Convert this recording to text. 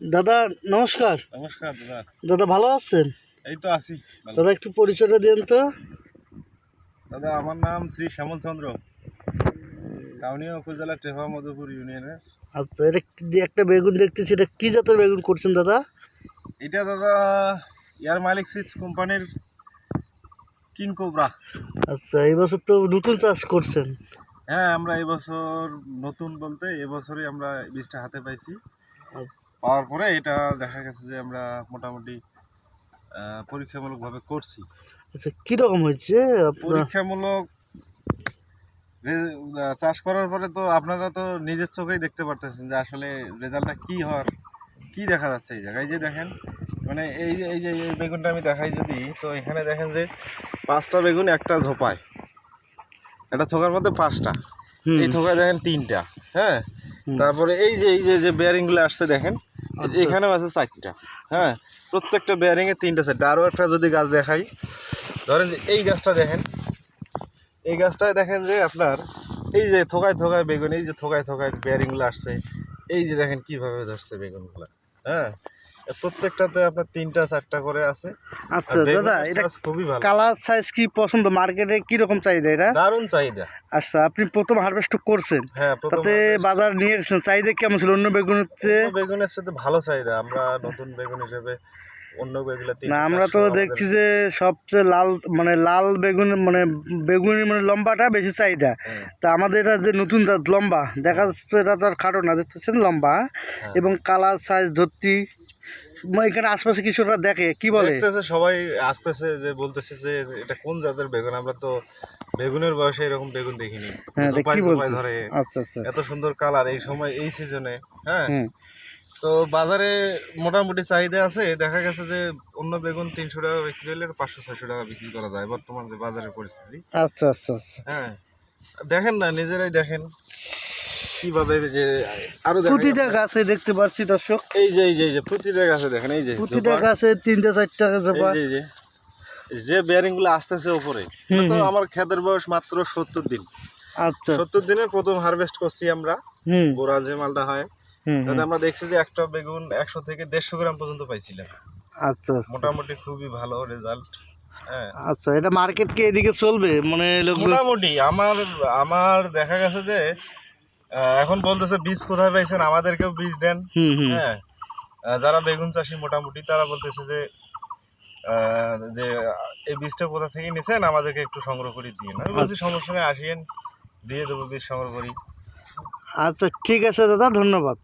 দাদা নমস্কার। নমস্কার দাদা। দাদা ভালো আছেন? এই তো আছি দাদা একটু পরিচয়টা দিন তো। দাদা আমার নাম শ্রী শ্যামল চন্দ্র। কাউনিয়া উপজেলা টেপা মধুপুর ইউনিয়নের। আচ্ছা এটা একটা বেগুন দেখতেছি এটা কি জাতের বেগুন করছেন দাদা? এটা দাদা এয়ার মালিক সিডস কোম্পানির কিং কোবরা। আচ্ছা এই বছর তো নতুন চাষ করছেন। হ্যাঁ আমরা এই বছর নতুন বলতে এবছরই আমরা বীজটা হাতে পাইছি। আচ্ছা। পাওয়ার পরে এটা দেখা গেছে যে আমরা মোটামুটি আহ, পরীক্ষামূলকভাবে করছি। আচ্ছা কীরকম হয়েছে পরীক্ষামূলক চাষ করার পরে তো আপনারা তো নিজের চোখেই দেখতে পারতেছেন যে আসলে রেজাল্টটা কি হওয়ার কি দেখা যাচ্ছে এই জায়গায়। যে দেখেন মানে এই যে এই যে এই বেগুনটা আমি দেখাই যদি তো এখানে দেখেন যে পাঁচটা বেগুন একটা ঝোপায়। একটা থোকার মধ্যে পাঁচটা। এই থোকায় দেখেন তিনটা হ্যাঁ? তারপরে এই যে এই যে যে বেয়ারিংগুলো আসছে দেখেন। এখানেও আছে চারটা। হ্যাঁ প্রত্যেকটা বেয়ারিংয়ে তিনটা চারটা আরও একটা যদি গাছ দেখাই, ধরেন যে এই গাছটা দেখেন, এই গাছটায় দেখেন যে আপনার এই যে থোকায় থোকায় বেগুন, এই যে থোকায় থোকায় বেয়ারিংগুলো আসছে, এই যে দেখেন কীভাবে ধরছে বেগুনগুলো। হ্যাঁ প্রত্যেকটাতে আপনার তিনটা চারটা করে আছে। আচ্ছা দাদা এটা খুবই ভালো। কালার সাইজ কি পছন্দ? মার্কেটে কীরকম চাহিদা এটা? দারুণ চাহিদা। আচ্ছা আপনি প্রথম হারভেস্ট করছেন। হ্যাঁ তাতে বাজার নিয়ে গেছেন চাহিদা কেমন ছিল? অন্য বেগুনের চেয়ে? বেগুনের সাথে ভালো চাহিদা। আমরা নতুন বেগুন হিসেবে অন্য না আমরা তো দেখছি যে সবচেয়ে লাল মানে লাল বেগুন মানে বেগুনি মানে লম্বাটা বেশি চাহিদা। তা আমাদের এটা যে নতুন জাত লম্বা দেখা যাচ্ছে এটা তার খাটো না দেখতেছেন লম্বা হ্যাঁ। এবং কালার সাইজ ধরতি। এখানে আশপাশে কিছুটা দেখে কি বলে? দেখতেছে সবাই আসতেছে যে বলতেছে যে এটা কোন জাতের বেগুন? আমরা তো বেগুনের বয়সে এরকম বেগুন দেখিনি। হ্যাঁ ধরে। আচ্ছা আচ্ছা। এত সুন্দর কালার এই সময় এই সিজনে হ্যাঁ? তো বাজারে মোটামুটি চাহিদা আছে। দেখা গেছে যে অন্য বেগুন তিনশো টাকা বিক্রি হলে পাঁচশো ছয়শো টাকা বিক্রি করা যায় বর্তমান যে বাজারের পরিস্থিতি। আচ্ছা আচ্ছা আচ্ছা। হ্যাঁ। দেখেন না নিজেরাই দেখেন। কীভাবে যে আরও প্রতিটা গাছে দেখতে পাচ্ছি দর্শক। এই যে এই যে এই যে প্রতিটা গাছে দেখেন এই যে প্রতিটা গাছে তিনটা চারটা জোপা। এই যে- যে যে বেয়ারিংগুলো আসতেছে উপরে। তো আমার ক্ষেতের বয়স মাত্র সত্তর দিন। আচ্ছা। সত্তর দিনে প্রথম হারভেস্ট করছি আমরা। যে মালটা হয় তাতে আমরা দেখছি যে একটা বেগুন একশো থেকে দেড়শো গ্রাম পর্যন্ত পাইছিলাম। আচ্ছা আচ্ছা। মোটামুটি খুবই ভালো রেজাল্ট হ্যাঁ। আচ্ছা এটা মার্কেট কি এদিকে চলবে? মানে মোটামুটি আমার আমার দেখা গেছে যে এখন বলতেছে বীজ কোথায় পাইছেন? আমাদেরকেও বীজ দেন। হ্যাঁ। যারা বেগুন চাষি মোটামুটি তারা বলতেছে যে যে এই বীজটা কোথা থেকে নিছেন? আমাদেরকে একটু সংগ্রহ করে দিয়ে আমি বলছি সমস্যা নেই আসিয়েন দিয়ে দেবো বীজ সংগ্রহ করি। আচ্ছা ঠিক আছে দাদা ধন্যবাদ।